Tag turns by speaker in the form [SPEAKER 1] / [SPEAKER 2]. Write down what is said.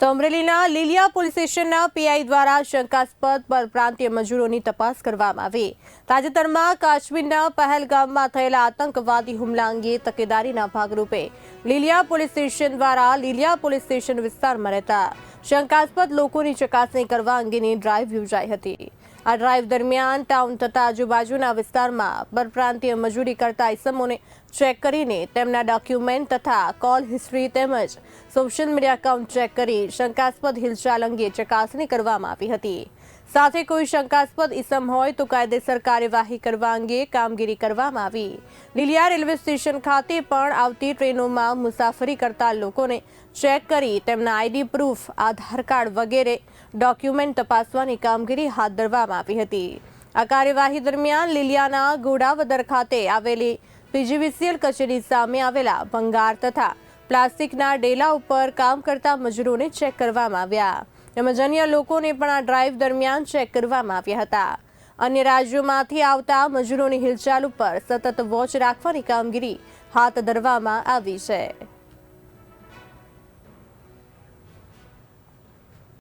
[SPEAKER 1] તો અમરેલીના લીલિયા પોલીસ સ્ટેશનના પીઆઈ દ્વારા શંકાસ્પદ પરપ્રાંતીય મજૂરોની તપાસ કરવામાં આવી. તાજેતરમાં કાશ્મીરના પહેલગામમાં થયેલા આતંકવાદી હુમલા અંગે તકેદારીના ભાગરૂપે લીલિયા પોલીસ સ્ટેશન દ્વારા લીલિયા પોલીસ સ્ટેશન વિસ્તારમાં રહેતા શંકાસ્પદ લોકોની ચકાસણી કરવા અંગેની ડ્રાઈવ યોજાઈ હતી. આ ડ્રાઈવ દરમિયાન ટાઉન તથા આજુબાજુના વિસ્તારમાં પરપ્રાંતીય મજૂરી કરતા ઇસમોને ચેક કરીને તેમના ડોક્યુમેન્ટ તથા કોલ હિસ્ટ્રી તેમજ સોશિયલ મીડિયા એકાઉન્ટ ચેક કરી શંકાસ્પદ હિલચાલ અંગે ચકાસણી કરવામાં આવી હતી. સાથે કોઈ શંકાસ્પદ ઇસમ હોય તો કાયદેસર કાર્યવાહી કરવા અંગે કામગીરી કરવામાં આવી. લીલિયા રેલવે સ્ટેશન ખાતે પણ આવતી ટ્રેનોમાં મુસાફરી કરતા લોકોને ચેક કરી તેમના આઈડી પ્રૂફ, આધાર કાર્ડ વગેરે ડોક્યુમેન્ટ તપાસવાની કામગીરી હાથ ધરવામાં આવી હતી. આ કાર્યવાહી દરમિયાન લીલિયાના ગોડાવદર ખાતે આવેલી પીજીવીસીએલ કચેરી સામે આવેલા ભંગાર તથા પ્લાસ્ટિકના ડેલા ઉપર કામ કરતા મજૂરોને ચેક કરવામાં આવ્યા. તેમજ અન્ય લોકોને પણ આ ડ્રાઈવ દરમિયાન ચેક કરવામાં આવ્યા હતા. અન્ય રાજ્યોમાંથી આવતા મજૂરોની હિલચાલ ઉપર સતત વોચ રાખવાની કામગીરી હાથ ધરવામાં આવી છે.